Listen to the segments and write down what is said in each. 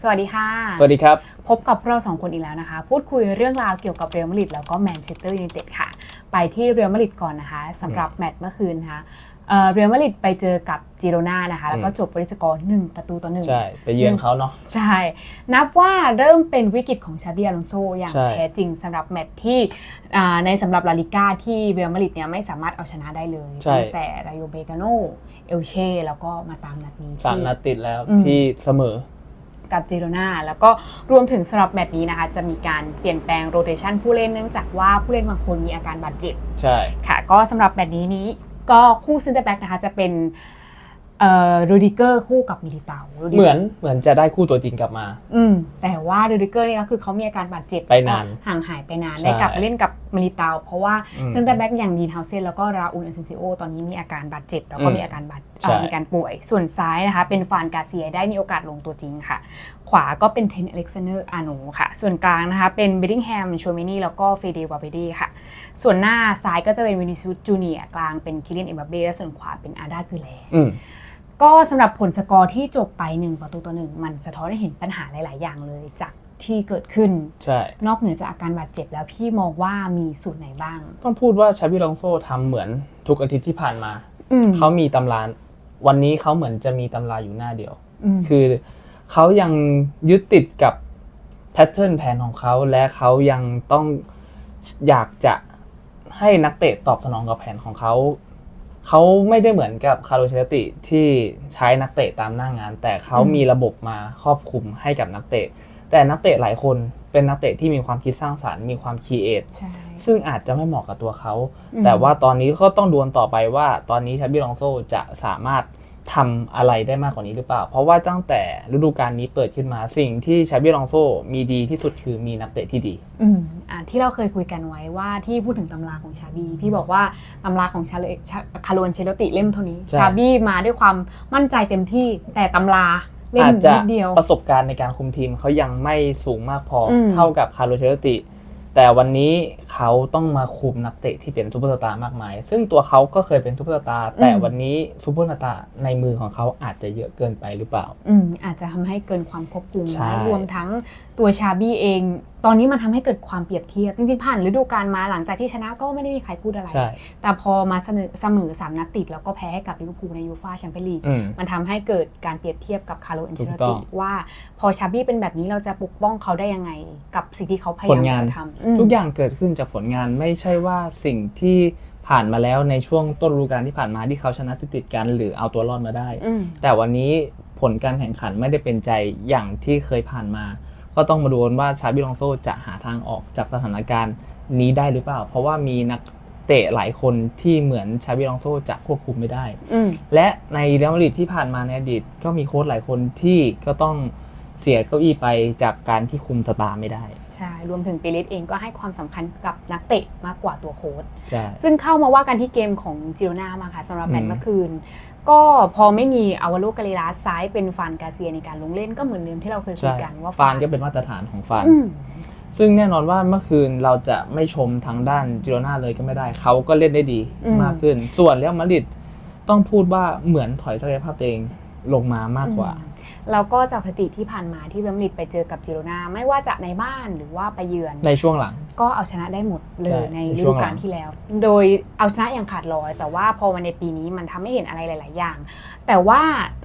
สวัสดีค่ะ สวัสดีครับ พบกับเราสองคนอีกแล้วนะคะ พูดคุยเรื่องราวเกี่ยวกับเรอัลมาดริดแล้วก็แมนเชสเตอร์ยูไนเต็ดค่ะ ไปที่เรอัลมาดริดก่อนนะคะสำหรับแมตช์เมื่อคืนนะคะเอ่อเรอัลมาดริดไปเจอกับจิโรนานะคะ แล้วก็อืมจบบริสกอร์หนึ่งประตูต่อหนึ่งใช่ ไปเยือนเขาเนาะใช่ นับว่าเริ่มเป็นวิกฤตของชาบีอลอนโซอย่างใช่แท้จริงสำหรับแมตช์ที่อ่าในสำหรับลาลิก้าที่เรอัลมาดริดเนี่ยไม่สามารถเอาชนะได้เลยใช่ตั้งแต่รายโยเบกาโนเอลเช่แล้วก็มาตามนัดนี้สามที่นัดติดแล้วอืมที่เสมอ กับเจโรนาแล้วก็รวมถึงสำหรับแมตช์นี้นะคะ จะมีการเปลี่ยนแปลงโรเตชันผู้เล่นเนื่องจากว่าผู้เล่นบางคนมีอาการบาดเจ็บใช่ค่ะ ก็สำหรับแมตช์นี้นี้ก็คู่ซินเตอร์แบ็กนะคะจะเป็นเอ่อ รูดิเกอร์คู่กับมิลิเตาเหมือนเหมือนจะได้คู่ตัวจริงกลับมา อืมแต่ว่ารูดิเกอร์นี่ก็คือเขามีอาการบาดเจ็บไปนาน ห่างหายไปนานใช่ได้กลับไปเล่นกับมิลิเตาเพราะว่าอืมซินเตอร์แบ็กอย่างดีนเฮาเซนแล้วก็ราอูลเอเซนซิโอตอนนี้มีอาการบาดเจ็บ แล้วก็อืมมีอาการบาดใช่เอ่อมีการป่วย ส่วนซ้ายนะคะ เป็นฟานกาเซียได้มีโอกาสลงตัวจริงค่ะ ขวาก็เป็นเทนอเล็กซานเดอร์อาโนค่ะ ส่วนกลางนะคะเป็นเบดดิงแฮมโชเมนี่แล้วก็เฟเดวาเบดีค่ะ ส่วนหน้าซ้ายก็จะเป็นวินิซูสจูเนียกลางเป็นคิเลียนเอ็มบัปเบ้และส่วนขวาเป็นอาร์ดาคือแลอืม ก็สำหรับผลสกอร์ที่จบไป1ประตูต่อหนึ่งมันสะท้อนให้เห็นปัญหาหลาย ๆ อย่างเลยจากที่เกิดขึ้น ใช่ นอกเหนือจากอาการบาดเจ็บแล้วพี่มองว่ามีสูตรไหนบ้าง ต้องพูดว่าชาบิลองโซทำเหมือนทุกอาทิตย์ที่ผ่านมา อืมเขามีตำราวันนี้เขาเหมือนจะมีตำราอยู่หน้าเดียวมคือเขายังยึดติดกับแพทเทิร์นแผนของเขาและเขายังต้องอยากจะให้นักเตะตอบสนองกับแผนของเขา เขาไม่ได้เหมือนกับคาร์โลเชลติที่ใช้นักเตะตามหน้างาน แต่เขามีระบบมาครอบคลุมให้กับนักเตะ แต่นักเตะหลายคนเป็นนักเตะที่มีความคิดสร้างสารรค์มีความคีเอทใช่ซึ่งอาจจะไม่เหมาะกับตัวเขาอืมแต่ว่าตอนนี้ก็ต้องดวลต่อไปว่า ตอนนี้ชาบิลองโซจะสามารถ ทำอะไรได้มากกว่านี้หรือเปล่า เพราะว่าตั้งแต่ฤดูกาลนี้เปิดขึ้นมาสิ่งที่ชาบิลองโซมีดีที่สุดคือมีนักเตะที่ดี อืมอ่าที่เราเคยคุยกันไว้ว่าที่พูดถึงตำราของชาบี พี่บอกว่าตำราของชาเลชาคาร์โลนเชลติเล่มเท่านี้ใช่ชาบีมาด้วยความมั่นใจเต็มที่แต่ตำราเล่มอาจจะนิดเดียว ประสบการณ์ในการคุมทีมเขายังไม่สูงมากพออมเท่ากับคาร์โลเชลติ แต่วันนี้เขาต้องมาคุมนักเตะที่เป็นซูเปอร์สตาร์มากมาย ซึ่งตัวเขาก็เคยเป็นซูเปอร์สตาร์แต่วันนี้ซูเปอร์สตาร์ในมือของเขาอาจจะเยอะเกินไปหรือเปล่า อืมอาจจะทำให้เกินความควบคุมใช่นะรวมทั้งตัวชาบี้เองตอนนี้มันทำให้เกิดความเปรียบเทียบ จริงๆผ่านฤดูกาลมาหลังจากที่ชนะก็ไม่ได้มีใครพูดอะไรใช่แต่พอมาเสมอเสมอสามนัดติด แล้วก็แพ้ให้กับลิเวอร์พูลในยูฟ่าแชมเปี้ยนลีกอืมมันทำให้เกิดการเปรียบเทียบกับคาร์โลเอนเชลถูกต้ติองว่าพอชาบี้เป็นแบบนี้เราจะปกป้องเขาได้ยังไง กับสิ่งที่เขาพยาผยาลมงานจะทำอืมทุกอย่างเกิดขึ้นจากผลงานไม่ใช่ว่าสิ่งที่ผ่านมาแล้วในช่วงต้นฤดูกาลที่ผ่านมาที่เขาชนะติดติดๆกันหรือเอาตัวรอดมาได้อืมแต่วันนี้ผลการแข่งขันไม่ได้เป็นใจอย่างที่เคยผ่านมา ก็ต้องมาดูกันว่าชาบิลองโซจะหาทางออกจากสถานการณ์นี้ได้หรือเปล่า เพราะว่ามีนักเตะหลายคนที่เหมือนชาบิลองโซจะควบคุมไม่ได้ และในเรอัลมาดริดที่ผ่านมาในอดีตก็มีโค้ชหลายคนที่ก็ต้องเสียเก้าอี้ไปจากการที่คุมสตาร์ไม่ได้ ใช่รวมถึงปิลิสเองก็ให้ความสำคัญกับนักเตะมากกว่าตัวโค้ชใช่ซึ่งเข้ามาว่ากันที่เกมของจิโรนามาค่ะสำหรับแมตช์อืมเมื่อคืน ก็พอไม่มีอาวาโลกาเลรัสซ้ายเป็นฟานกาเซียในการลงเล่นก็เหมือนเดิมที่เราเคยคุยใช่กันว่าฟานก็เป็นมาตรฐานของฟานอืมซึ่งแน่นอนว่าเมื่อคืนเราจะไม่ชมทางด้านจิโรนาเลยก็ไม่ได้ เขาก็เล่นได้ดีอืมมากขึ้น ส่วนเรอัลมาดริดต้องพูดว่าเหมือนถอยศักยภาพตัวเองลงมามากกว่าอืม แล้วก็จากสถิติที่ผ่านมาที่เรอัลมาดริดไปเจอกับจิโรนาไม่ว่าจะในบ้านหรือว่าไปเยือน ในช่วงหลัง ก็เอาชนะได้หมดเลใช่ยในในฤช่วดูงหลังกาลที่แล้ว โดยเอาชนะอย่างขาดลอย แต่ว่าพอมาในปีนี้มันทำให้เห็นอะไรหลาย ๆ อย่าง แต่ว่า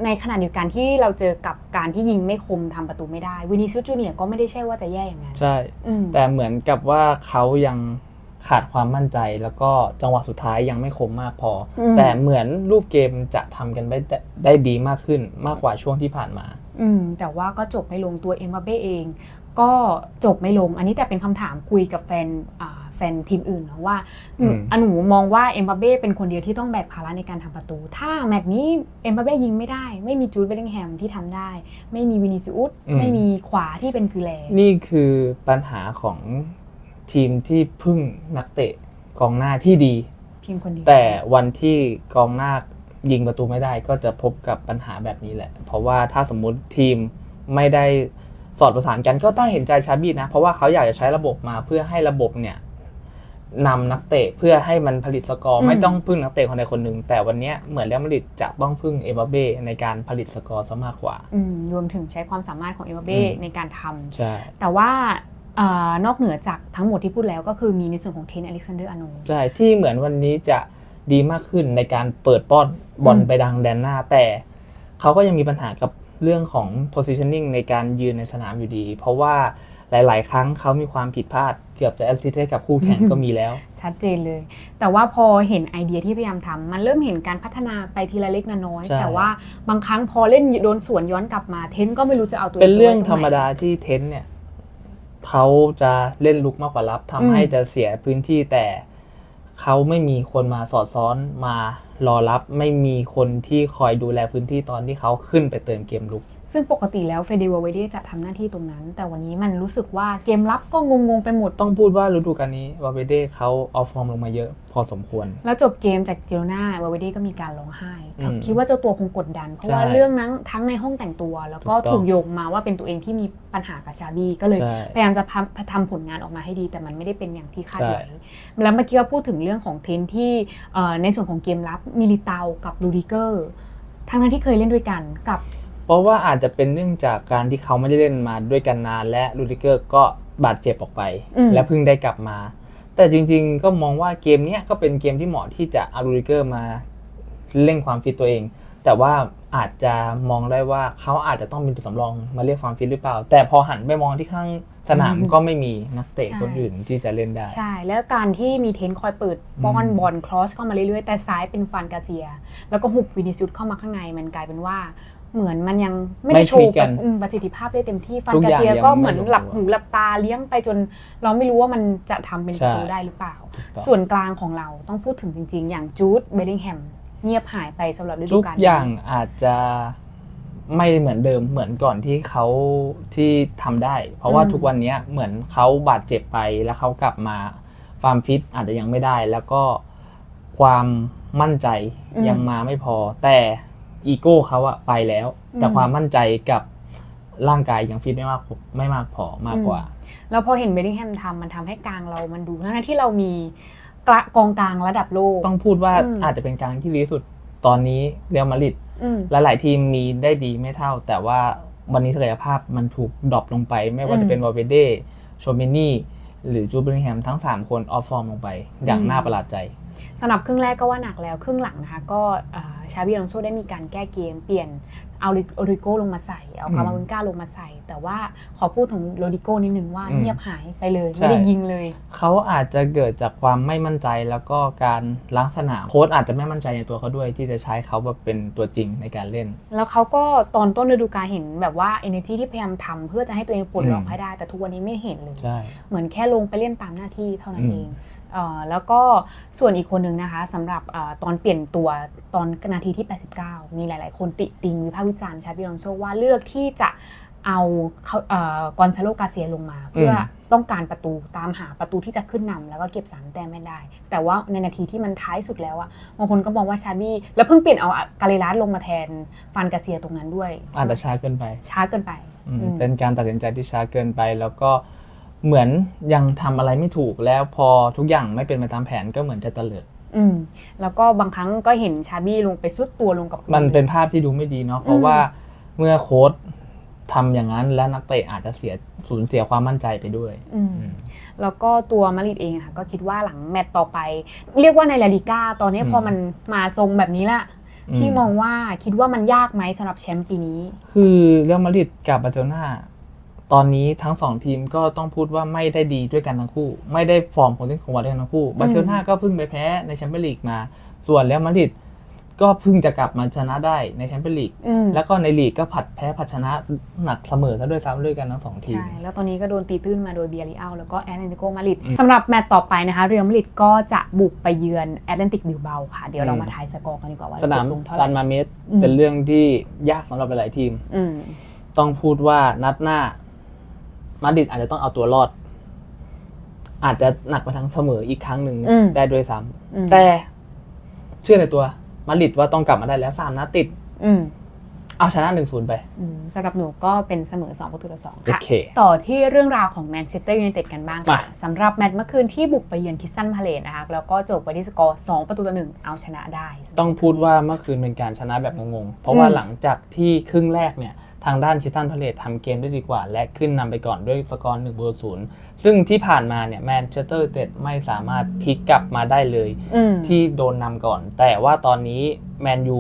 ในขณะเดียวกันที่เราเจอกับการที่ยิงไม่คมทำประตูไม่ได้วินิซูสจูเนียร์ก็ไม่ได้ใช่ว่าจะแย่อย่างนั้นใช่อืมแต่เหมือนกับว่าเขายัง ขาดความมั่นใจแล้วก็จังหวะสุดท้ายยังไม่คมมากพออมแต่เหมือนรูปเกมจะทำกันได้ได้ดีมากขึ้นมากกว่าช่วงที่ผ่านมา อืมแต่ว่าก็จบไม่ลงตัวเอ็มบัปเป้เอง ก็จบไม่ลง อันนี้แต่เป็นคำถามคุยกับแฟนอ่าแฟนทีมอื่นนะว่าอืมอันหนูมองว่าเอ็มบัปเป้เป็นคนเดียวที่ต้องแบกภาระในการทำประตู ถ้าแมตช์นี้เอ็มบัปเป้ยิงไม่ได้ ไม่มีจูดเบลลิงแฮมที่ทำได้ ไม่มีวินิซิอุสไม่มีขวาที่เป็นคือแลนี่คือปัญหาของ ทีมที่พึ่งนักเตะกองหน้าที่ดี เพียงคนเดียวแต่วันที่กองหน้ายิงประตูไม่ได้ก็จะพบกับปัญหาแบบนี้แหละ เพราะว่าถ้าสมมุติทีมไม่ได้สอดประสานกันก็ต้องเห็นใจชาบีนะ เพราะว่าเขาอยากจะใช้ระบบมาเพื่อให้ระบบเนี่ยนำนักเตะเพื่อให้มันผลิตสกอร์อืมไม่ต้องพึ่งนักเตะคนใดคนหนึ่ง แต่วันเนี้ยเหมือนเรอัลมาดริดจะต้องพึ่งเอมบัปเบ้ในการผลิตสกอร์ซะมากกว่า อืมรวมถึงใช้ความสามารถของเอ็มบัปเบ้อืมในการทำใช่แต่ว่าเอ่อ นอกเหนือจากทั้งหมดที่พูดแล้วก็คือมีในส่วนของเทนอเล็กซานเดอร์อาโนใช่ ที่เหมือนวันนี้จะดีมากขึ้นในการเปิดป้อนบอลอืมไปดังแดนหน้า แต่เขาก็ยังมีปัญหากับเรื่องของ positioning ในการยืนในสนามอยู่ดี เพราะว่าหลาย ๆ ครั้งเขามีความผิดพลาดเกือบจะแอสซิสต์ให้กับคู่แข่งก็มีแล้ว ชัดเจนเลย แต่ว่าพอเห็นไอเดียที่พยายามทำมันเริ่มเห็นการพัฒนาไปทีละเล็กน้อยใช่แต่ว่าบางครั้งพอเล่นโดนสวนย้อนกลับมาเทนก็ไม่รู้จะเอาตัวเป็นเรื่องไว้ธรรมดาที่เทนเนี่ย เขาจะเล่นลุกมากกว่ารับทำให้จะเสียพื้นที่แต่เขาไม่มีคนมาสอดซ้อนมารอรับ ไม่มีคนที่คอยดูแลพื้นที่ตอนที่เขาขึ้นไปเติมเกมลุก ซึ่งปกติแล้วเฟเดวเวเดจะทำหน้าที่ตรงนั้น แต่วันนี้มันรู้สึกว่าเกมรับก็งงๆไปหมด ต้องพูดว่าฤดูกาลนี้วาเวเด้เขาออฟฟอร์มลงมาเยอะพอสมควร แล้วจบเกมจากเจโรนาวาเวเดก็มีการร้องไห้อืมคิดว่าเจ้าตัวคงกดดัน เพราะว่าใช่เรื่องนั้นทั้งในห้องแต่งตัว แล้วก็ถูกต้องถูกโยงมาว่าเป็นตัวเองที่มีปัญหากับชาบีก็เลยใช่พยายามจะทำทำผลงานออกมาให้ดี แต่มันไม่ได้เป็นอย่างที่คาดใช่ไว้แล้วเมื่อกี้ก็พูดถึงเรื่องของเทนที่เอ่อในส่วนของเกมรับมิลิเตากับลูดิเกอร์ทั้งนั้นที่เคยเล่นด้วยกันกับ เพราะว่าอาจจะเป็นเนื่องจากการที่เขาไม่ได้เล่นมาด้วยกันนาน และลูดิเกอร์ก็บาดเจ็บออกไปอืมและเพิ่งได้กลับมา แต่จริง ๆ ก็มองว่าเกมเนี้ยก็เป็นเกมที่เหมาะที่จะเอาลูดิเกอร์มาเร่งความฟิตตัวเอง แต่ว่าอาจจะมองได้ว่าเขาอาจจะต้องเป็นตัวสำรองมาเรียกความฟิตหรือเปล่า แต่พอหันไปมองที่ข้างสนามอืมก็ไม่มีนักเตะใช่คนอื่นที่จะเล่นได้ ใช่ แล้วการที่มีเทนคอยเปิดป้อนอืมบอลครอสเข้ามาเรื่อยๆ แต่ซ้ายเป็นฟานกาเซีย แล้วก็หุบวินิซิอุสเข้ามาข้างในมันกลายเป็นว่า เหมือนมันยังไม่ได้โชว์ไม่คลิกกันอืมประสิทธิภาพได้เต็มที่ฟานทุกกาอย่างเซียยังก็ไม่เหมือนลงตัวหลับหูหลับตาเลี้ยงไปจน เราไม่รู้ว่ามันจะทำเป็นประตูใช่ได้หรือเปล่าถูกต้องส่วนกลางของเราต้องพูดถึงจริง ๆ อย่างจูดเบลลิงแฮมเงียบหายไปสำหรับฤดูทุกกาลอย่างนี้อาจจะไม่เหมือนเดิมเหมือนก่อนที่เขาที่ทำได้ เพราะว่าอืมทุกวันเนี้ยเหมือนเขาบาดเจ็บไปแล้วเขากลับมาฟาร์มฟิตอาจจะยังไม่ได้ แล้วก็ความมั่นใจยังมาไม่พอ แต่ อีโก้เขาอะไปแล้ว แต่ความมั่นใจกับร่างกายยังฟิตไม่มากพอไม่มากพอมากกว่า แล้วพอเห็นเบลลิงแฮมทำมันทำให้กลางเรามันดูทั้งๆที่เรามีกระกองกลางระดับโลก ต้องพูดว่าอืมอาจจะเป็นกลางที่ดีที่สุดตอนนี้เรอัลมาดริดอืมและหลายทีมมีได้ดีไม่เท่า แต่ว่าวันนี้ศักยภาพมันถูกดรอปลงไป ไม่ว่าอืจะมเป็นวาเวเดโชเมนี่หรือจูเบลิงแฮมทั้ง 3 คนออฟฟอร์มลงไป อย่างอืมน่าประหลาดใจ สำหรับครึ่งแรกก็ว่าหนักแล้ว ครึ่งหลังนะคะก็ชาบิอลอนโซได้มีการแก้เกม เปลี่ยนเอาโอริโกลงมาใส่ เอาอืมคามาวินก้าลงมาใส่ แต่ว่าขอพูดถึงโรดิโกนิดนึงว่าอืมเงียบหายไปเลยใช่ไม่ได้ยิงเลย เขาอาจจะเกิดจากความไม่มั่นใจแล้วก็การล้างสนามโค้ชอาจจะไม่มั่นใจในตัวเขาด้วยที่จะใช้เขาแบบเป็นตัวจริงในการเล่น แล้วเขาก็ตอนต้นฤดูกาลเห็นแบบว่า energy ที่พยายามทำเพื่อจะให้ตัวเองปลดล็อกอืมให้ได้ แต่ทุกวันนี้ไม่เห็นเลยใช่เหมือนแค่ลงไปเล่นตามหน้าที่เท่านั้นอืมเองเอ่อ แล้วก็ส่วนอีกคนหนึ่งนะคะสำหรับเออตอนเปลี่ยนตัวตอนนาทีที่ 89 มีหลาย ๆ คนติติงวิพากษ์วิจารณ์ชาบิอลอนโซว่าเลือกที่จะเอาเขาเอ่อกอนซาโลกาเซียลงมา เพื่ออต้องการประตูตามหาประตูที่จะขึ้นนำแล้วก็เก็บสามแต้มไม่ได้ แต่ว่าในนาทีที่มันท้ายสุดแล้วอะบางคนก็มองว่าชาบี้แล้วเพิ่งเปลี่ยนเอากาเลรัสลงมาแทนฟานกาเซียตรงนั้นด้วยอาจจะช้าเกินไป ช้าเกินไปอืมอืมเป็นการตัดสินใจที่ช้าเกินไปแล้วก็ เหมือนยังทำอะไรไม่ถูกแล้วพอทุกอย่างไม่เป็นไปตามแผนก็เหมือนจะเตลิดอืมแล้วก็บางครั้งก็เห็นชาบี้ลงไปสุดตัวลงกับพื้มันลยเป็นภาพที่ดูไม่ดีเนาะเพราะว่าเมื่อโค้ชทำอย่างนั้นและนักเตะอาจจะเสียสูญเสียความมั่นใจไปด้วยอืมแล้วก็ตัวมาดริดเองอะค่ะก็คิดว่าหลังแมตต์ต่อไป เรียกว่าในลาลิก้าตอนนี้อืมพอมันมาทรงแบบนี้ละอืมพี่มองว่าคิดว่ามันยากไหมสำหรับแชมป์ปีนี้ คือเรอัลมาดริดกับบาร์เซโลนา ตอนนี้ทั้งสองทีมก็ต้องพูดว่าไม่ได้ดีด้วยกันทั้งคู่ ไม่ได้ฟอร์มของทีมของวันด้วยกันทั้งคู่บาร์เซโลนาก็เพิ่งไปแพ้ในแชมเปี้ยนลีกมา ส่วนเรอัลมาดริดก็เพิ่งจะกลับมาชนะได้ในแชมเปี้ยนลีกอืม แล้วก็ในลีกก็ผัดแพ้ผัดชนะหนักเสมอซะด้วยซ้ำด้วยกันทั้งสองทีม ใช่ แล้วตอนนี้ก็โดนตีตื้นมาโดยเบียริอัลแล้วก็แอตเลติโกมาดริดอืมสำหรับแมตต์ต่อไปนะคะ เรอัลมาดริดก็จะบุกไปเยือนแอตเลติกบิลเบาค่ะ เดี๋ยวเราอืมมาทายสกอร์กันดีกว่าว่าสนามจะลงเท่าไหซาร่ นมาเมสอืม เป็นเรื่องที่ยากสำหรับหลายๆทีม อืม ต้องพูดว่านัดหน้า มาดริดอาจจะต้องเอาตัวรอด อาจจะหนักไปทั้งเสมออีกครั้งหนึ่งอืม ได้ด้วยซ้อืมำแต่เชื่อในตัวมาดริดว่าต้องกลับมาได้แล้วสามนัดติด อืม เอาชนะหนึ่งศูนย์ไป อืมสำหรับหนูก็เป็นเสมอ2ประตูต่อ2โอค่ะ เค ต่อที่เรื่องราวของแมนเชสเตอร์ยูไนเต็ดกันบ้างค่ะ มา สำหรับแมตช์เมื่อคืนที่บุกไปเยือนคิสตันพาเลตนะคะ แล้วก็จบไปที่สกอร์ 2 ประตูต่อ 1 เอาชนะได้ ต้องพูดว่าเมื่อคืนเป็นการชนะแบบงงๆ เพราะว่าอืม หลังจากที่ครึ่งแรกเนี่ย ทางด้านคิสตันพาเลตทำเกมได้ดีกว่า และขึ้นนำไปก่อนด้วยสกอร์1นึ่งประตูศูนย์ซึ่งที่ผ่านมาเนี่ยแมนเชสเตอร์ยูไนเต็ดไม่สามารถพลิกกลับมาได้เลยอืมที่โดนนำก่อน แต่ว่าตอนนี้แมนยู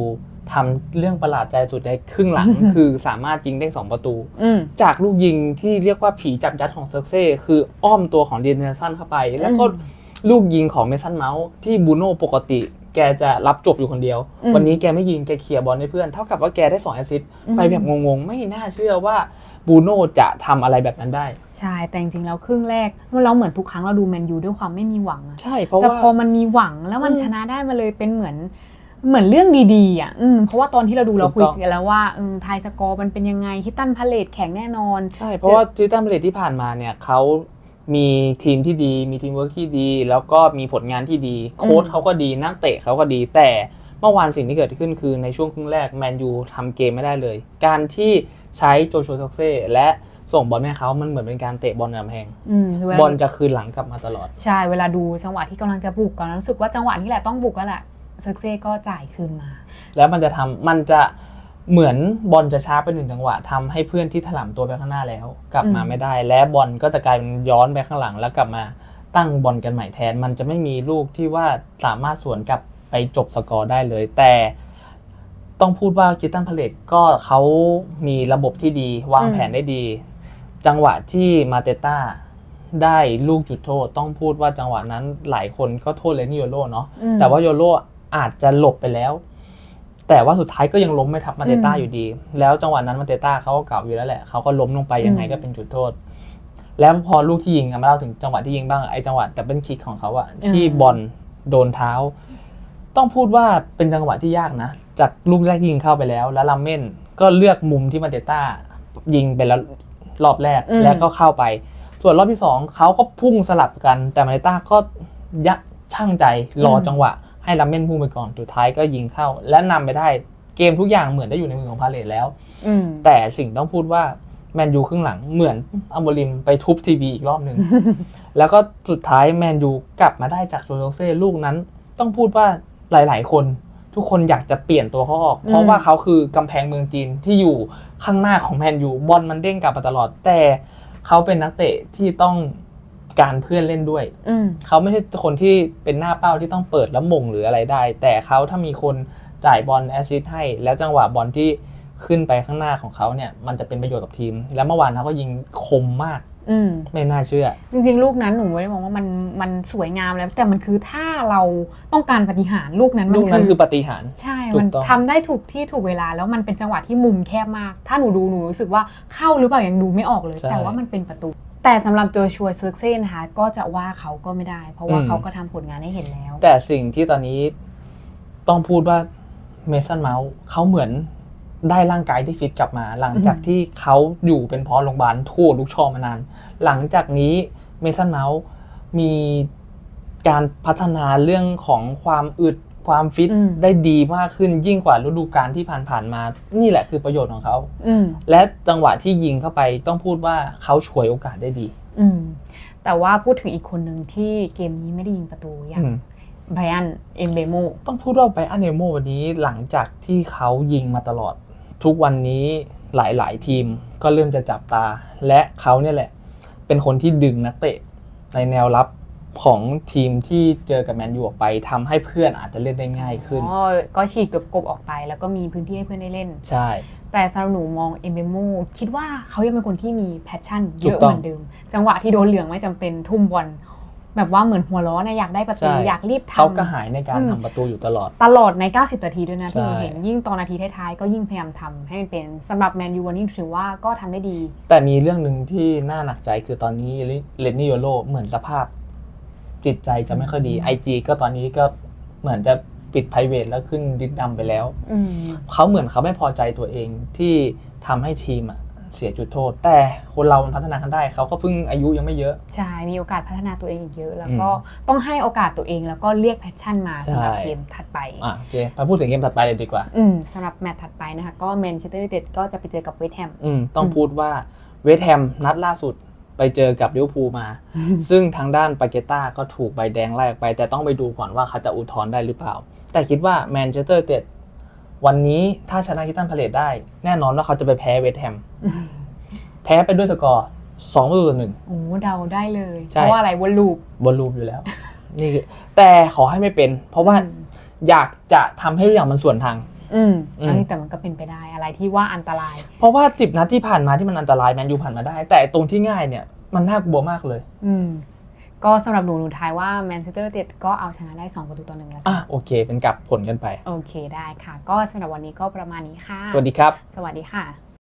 ทำเรื่องประหลาดใจสุดในครึ่งหลัง คือสามารถยิงได้2ประตูอืมจากลูกยิงที่เรียกว่าผีจับยัดของเซอร์เซ่คืออ้อมตัวของเดียนเนลสันเข้าไป แล้วก็อืมลูกยิงของเมสันเมาส์ที่บูโน่ปกติ แกจะรับจบอยู่คนเดียว อืม วันนี้แกไม่ยิงแกเคลียร์บอลให้เพื่อน เท่ากับว่าแกได้2แอสซิสต์อืมไปแบบงงๆ ไม่น่าเชื่อว่าบูโน่จะทำอะไรแบบนั้นได้ ใช่ แต่จริงๆแล้วครึ่งแรกเราเหมือนทุกครั้งเราดูแมนยูด้วยความไม่มีหวังอะใช่เพราะแต่ว่า พอมันมีหวังแล้วมันอืมชนะได้มาเลยเป็นเหมือนเหมือนเรื่องดีๆอะอืมเพราะว่าตอนที่เราดูเราถูคุกยต้อง กันแล้วว่าเออไทายสกอร์มันเป็นยังไงฮิตตันพาเลตแข็งแน่นอน ใช่เพราะว่าทิตันเบลที่ผ่านมาเนี่ยเขา มีทีมที่ดี มีทีมเวิร์กที่ดี แล้วก็มีผลงานที่ดี โค้ชเขาก็ดี นักเตะเขาก็ดี แต่เมื่อวานสิ่งที่เกิดขึ้นคือในช่วงครึ่งแรกแมนยูทำเกมไม่ได้เลย การที่ใช้โจชัวซ็อกเซ่และส่งบอลให้เขามันเหมือนเป็นการเตะบอลกำแพงอืมคือเวลาบอลจะคืนหลังกลับมาตลอด ใช่ เวลาดูจังหวะที่กำลังจะบุกกันรู้สึกว่าจังหวะนี้แหละต้องบุกแล้วแหละเซิร์กเซ่ก็จ่ายคืนมา แล้วมันจะทำมันจะ เหมือนบอลจะช้าไปหนึ่งจังหวะทำให้เพื่อนที่ถล่มตัวไปข้างหน้าแล้ว กลับมาอืมไม่ได้ และบอลก็จะกลายเป็นย้อนไปข้างหลังแล้วกลับมาตั้งบอลกันใหม่แทน มันจะไม่มีลูกที่ว่าสามารถสวนกลับไปจบสกอร์ได้เลย แต่ต้องพูดว่าคิตันพาเลตก็เขามีระบบที่ดี วางแผนได้ดี จังหวะที่มาเตต้าได้ลูกจุดโทษ ต้องพูดว่าจังหวะนั้นหลายคนก็โทษเลนนี่โยโรเนาะอืมแต่ว่าโยโรอาจจะหลบไปแล้ว แต่ว่าสุดท้ายก็ยังล้มไม่ทับมาเตต้าอืมอยู่ดี แล้วจังหวะนั้นมาเตต้าเขาก็เก่าอยู่แล้วแหละเขาก็ล้มลงไปยังไงอืมก็เป็นจุดโทษ แล้วพอลูกที่ยิงอะมาเล่าถึงจังหวะที่ยิงบ้างไอ้จังหวะแต่เป็นคิกของเขาอะที่บอลโดนเท้า ต้องพูดว่าเป็นจังหวะที่ยากนะ จากลูกแรกที่ยิงเข้าไปแล้ว แล้วลาเม่นก็เลือกมุมที่มาเตต้ายิงไปแล้วรอบแรกอืมแล้วก็เข้าไป ส่วนรอบที่สองเขาก็พุ่งสลับกันแต่มาเตต้าก็ยักช่างใจรอจังหวะ ให้ลาเม่นพุ่งไปก่อนสุดท้ายก็ยิงเข้า และนำไปได้เกมทุกอย่างเหมือนได้อยู่ในมือของพาเลตแล้วอืมแต่สิ่งต้องพูดว่าแมนยูครึ่งหลังเหมือนอัมโบริมไปทุบทีวีอีกรอบหนึ่งแล้วก็สุดท้ายแมนยูกลับมาได้จากโจโซเซ่ลูกนั้น ต้องพูดว่าหลาย ๆ คน ทุกคนอยากจะเปลี่ยนตัวเขาออก เพราะว่าเขาคือกำแพงเมืองจีนที่อยู่ข้างหน้าของแมนยูบอลมันเด้งกลับมาตลอดแต่เขาเป็นนักเตะที่ต้อง การเพื่อนเล่นด้วย อืม เขาไม่ใช่คนที่เป็นหน้าเป้าที่ต้องเปิดแล้วมงหรืออะไรได้ แต่เขาถ้ามีคนจ่ายบอลแอสซิสต์ให้ แล้วจังหวะบอลที่ขึ้นไปข้างหน้าของเขาเนี่ย มันจะเป็นประโยชน์กับทีม แล้วเมื่อวานเขาก็ยิงคมมากอืม ไม่น่าเชื่อ จริงๆ ลูกนั้นหนูไม่ได้มองว่ามันมันสวยงามแล้ว แต่มันคือถ้าเราต้องการปฏิหารย์ลูกนั้นมัลูกนั้นคือปาฏิหารย์ ใช่ ถูกมันต้อง ทำได้ถูกที่ถูกเวลาแล้วมันเป็นจังหวะที่มุมแคบมาก ถ้าหนูดูหนูรู้สึกว่าเข้าหรือเปล่ายังดูไม่ออกเลย แต่ว่ามันเป็นประตู แต่สำหรับตัวชัวเซิร์กเซ่นะคะก็จะว่าเขาก็ไม่ได้ เพราะว่าเขาก็ทำผลงานให้เห็นแล้ว แต่สิ่งที่ตอนนี้ต้องพูดว่าเมสันเมาส์เขาเหมือนได้ร่างกายที่ฟิตกลับมา หลังจากอืมที่เขาอยู่เป็นพอโรงพยาบาลทั่วลูกชอมานาน หลังจากนี้เมสันเมาส์มีการพัฒนาเรื่องของความอึด ความฟิตอืมได้ดีมากขึ้นยิ่งกว่าฤดูกาลที่ผ่านๆมา นี่แหละคือประโยชน์ของเขาอืมและจังหวะที่ยิงเข้าไปต้องพูดว่าเขาฉวยโอกาสได้ดีอืมแต่ว่าพูดถึงอีกคนหนึ่งที่เกมนี้ไม่ได้ยิงประตูอย่างอืมไบรอันเอมเบโมต้องพูดว่าไบรอันเอลโมวันนี้หลังจากที่เขายิงมาตลอด ทุกวันนี้หลายๆ ทีมก็เริ่มจะจับตา และเขาเนี่ยแหละ เป็นคนที่ดึงนักเตะในแนวรับ ของทีมที่เจอกับแมนยูออกไปทำให้เพื่อนอาจจะเล่นได้ง่ายขึ้น อ๋อก็ฉีกกบกบออกไป แล้วก็มีพื้นที่ให้เพื่อนได้เล่น ใช่ แต่สำหรับหนูมองเอมเบโมคิดว่าเขายังเป็นคนที่มีแพชชั่นเยถูอะกต้องเหมือนเดิม จังหวะที่โดนเหลืองไม่จำเป็นทุ่มบอลแบบว่าเหมือนหัวร้อนนะอยากได้ประตูใช่ อยากรีบทำเขาก็หายในการอืม ทำประตูอยู่ตลอด ตลอดใน 90 นาทีด้วยนะที่หนูใช่ เห็นยิ่งตอนนาทีท้ายๆก็ยิ่งพยายามทำให้มันเป็นสำหรับแมนยูวันนี้ถือว่าก็ทำได้ดี แต่มีเรื่องหนึ่งที่น่าหนักใจคือตอนนี้เลนนี่โยโรเหมือนสภาพ จิตใจจะไม่ค่อยดีไอจีก็ตอนนี้ก็เหมือนจะปิด p r i v a t แล้วขึ้นดิสดำไปแล้วอืมเขาเหมือนเขาไม่พอใจตัวเองที่ทำให้ทีมอะเสียจุดโทษ แต่คนเรามันพัฒนากันได้ เขาก็เพิ่งอายุยังไม่เยอะ ใช่ มีโอกาสพัฒนาตัวเองอีกเยอะ แล้วอืมก็ต้องให้โอกาสตัวเองแล้วก็เรียกแพชชั่นมาใช่สำหรับเกมถัดไปอะโอเคไปพูดถึงเกมถัดไปเลยดีกว่า อืมสำหรับแมตช์ถัดไปนะคะ ก็แมนเชสเตอร์ยูไนเต็ดก็จะไปเจอกับเวสต์แฮมอืมต้องอืมพูดว่าเวสต์แฮมนัดล่าสุด ไปเจอกับลิเวอร์พูลมา ซึ่งทางด้านปาเกต้าก็ถูกใบแดงไล่ออกไป แต่ต้องไปดูก่อนว่าเขาจะอุทธรณ์ได้หรือเปล่า แต่คิดว่าแมนเชสเตอร์เต็ดวันนี้ถ้าชนะคิตันพาเลตได้ แน่นอนว่าเขาจะไปแพ้เวสต์แฮมแพ้ไปด้วยสกอร์สองประตูต่อหนึ่งโอ้เดาได้เลยใช่เพราะว่าอะไรวนลูปบอลลูมอยู่แล้ว นี่คือแต่ขอให้ไม่เป็น เพราะว่าอืมอยากจะทำให้ทุกอย่างมันส่วนทาง อืมอืมเอ้ยแต่มันก็เป็นไปได้อะไรที่ว่าอันตราย เพราะว่าจิบนัดที่ผ่านมาที่มันอันตรายแมนยูผ่านมาได้ แต่ตรงที่ง่ายเนี่ยมันน่ากลัวมากเลย อืมก็สำหรับหนูหนูทายว่าแมนเชสเตอร์ยูไนเต็ดก็เอาชนะได้ 2 ประตูต่อหนึ่งแล้วกัอะนโอเค เป็นกลับผลกันไป โอเคได้ค่ะ ก็สำหรับวันนี้ก็ประมาณนี้ค่ะ สวัสดีครับ สวัสดีค่ะ